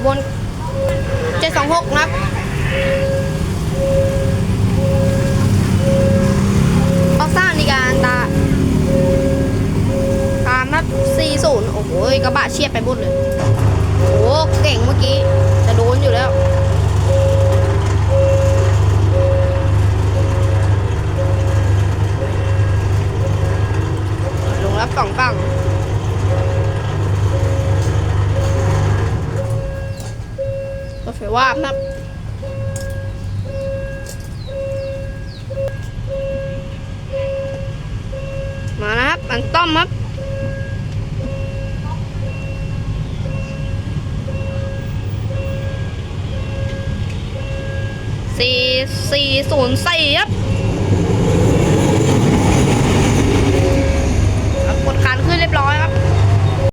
อุบลเจ็ดสองหกนะครับออกซ่าในการตาตามครับ40โอ้โหกระบะเชียบไปหมดเลย โอ้เก่งเมื่อกี้ จะโดนอยู่แล้วลงรับสองฝั่ง รถไฟว่าครับมานะครับ มันต้อมครับสี่สี่ศูนย์สี่ครับ